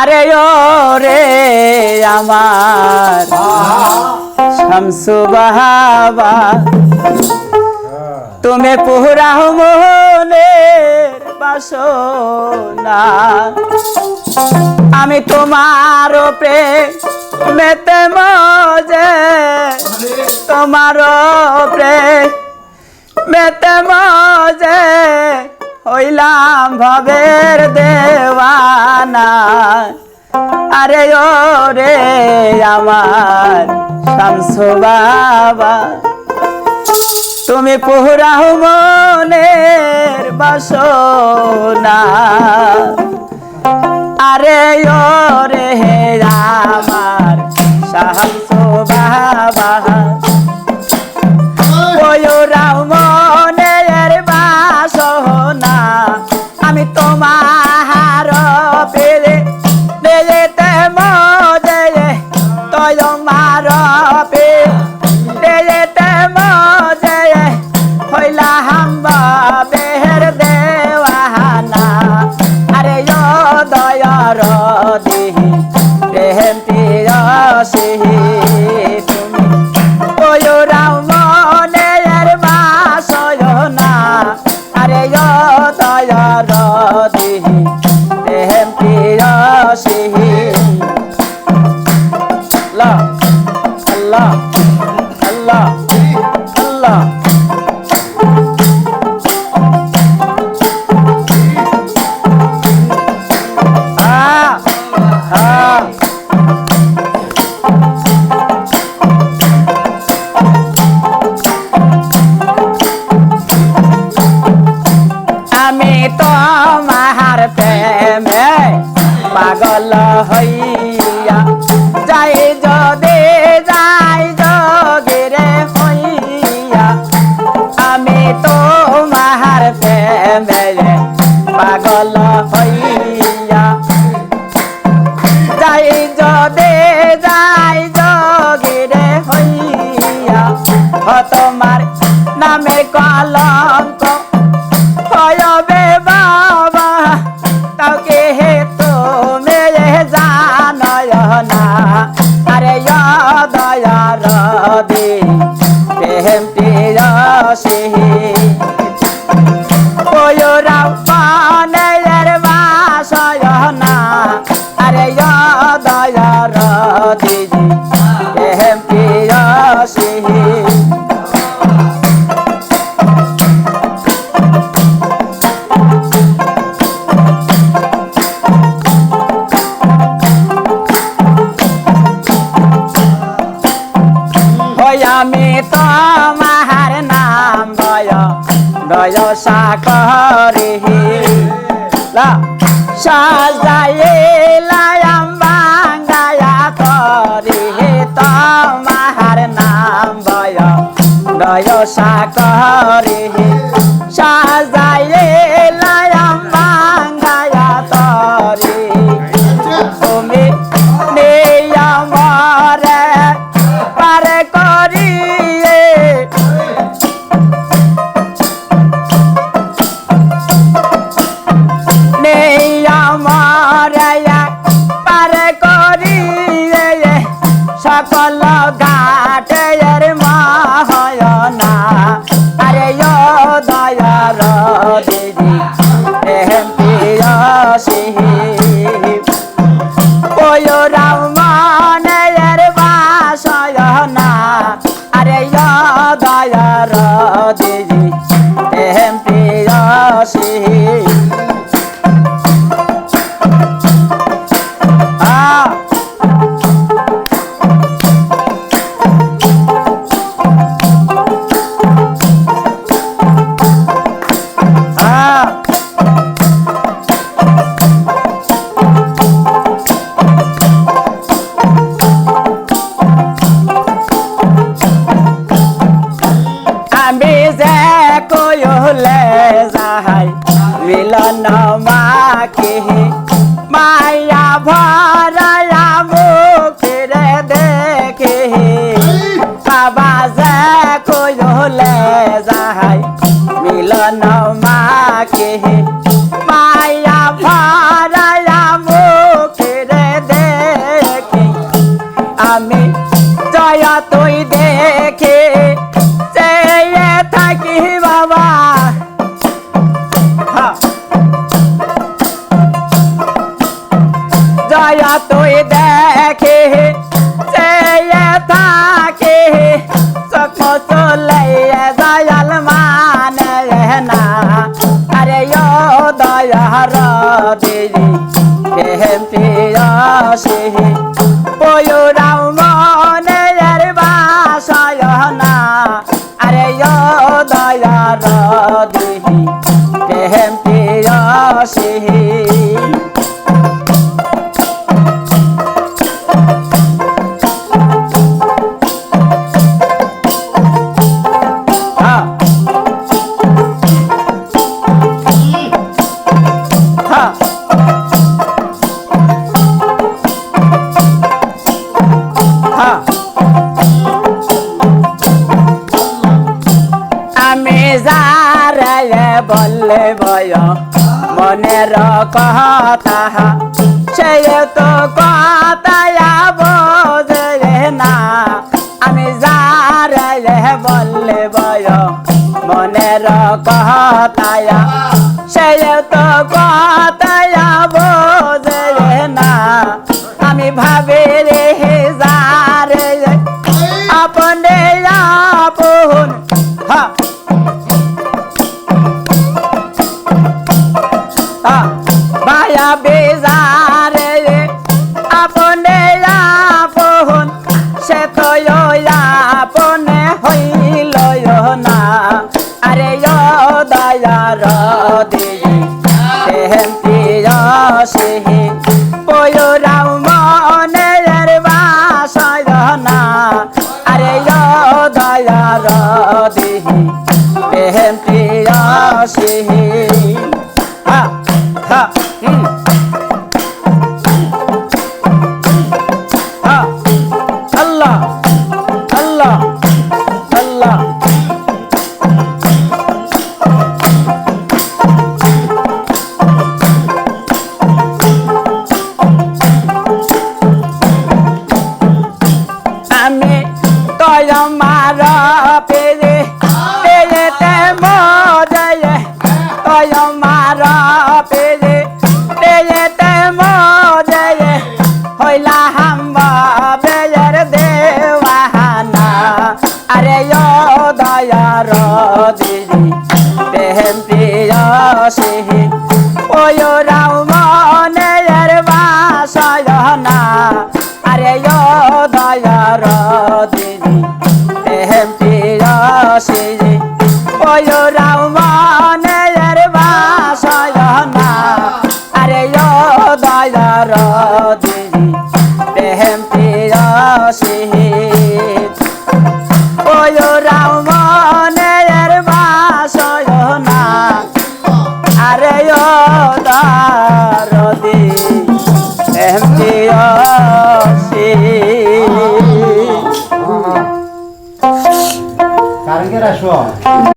আরে ও রে আমার। শামসু বাহাবা, তুমি পুহরা মনে বাসনা। আমি তোমার প্রেমেতে মজে, তোমার প্রে মেতে মজে। হইলাম ভবের দেওয়ানা। আরে ও রে আমার শামসু বাবা। তুমি পোহরাহ মনের বাসনা। আরে ও রে আমার শামসু বাবা। ভালোবাসা করে লা সাজায় সকল গা ভুলে যাই মিলন মাকে মায়া ভরায়া মুখের দেখে বাবা যে কইলে যাই মিলন মাকে মায়া ভরা দিদি কেমতি আসে পয়ুরাম মনে বাসায় না আরে ও দয়ার দিদি কেমতি আসে? মনের কথা সে তো না। আমি যারে বললে বয় মনের কথা সে তো কথা বোঝে না। আমি ভাবে আমি তয় মার পেরে পেরেতে মজয়ে তয় মার পেরে পেরেতে মজয়ে হইলা হাম্বা বেয়ের দেওয়ানা আরে দয়ার দিদি, প্রেম প্রিয় সিহি প্রিয় সিহি 再说。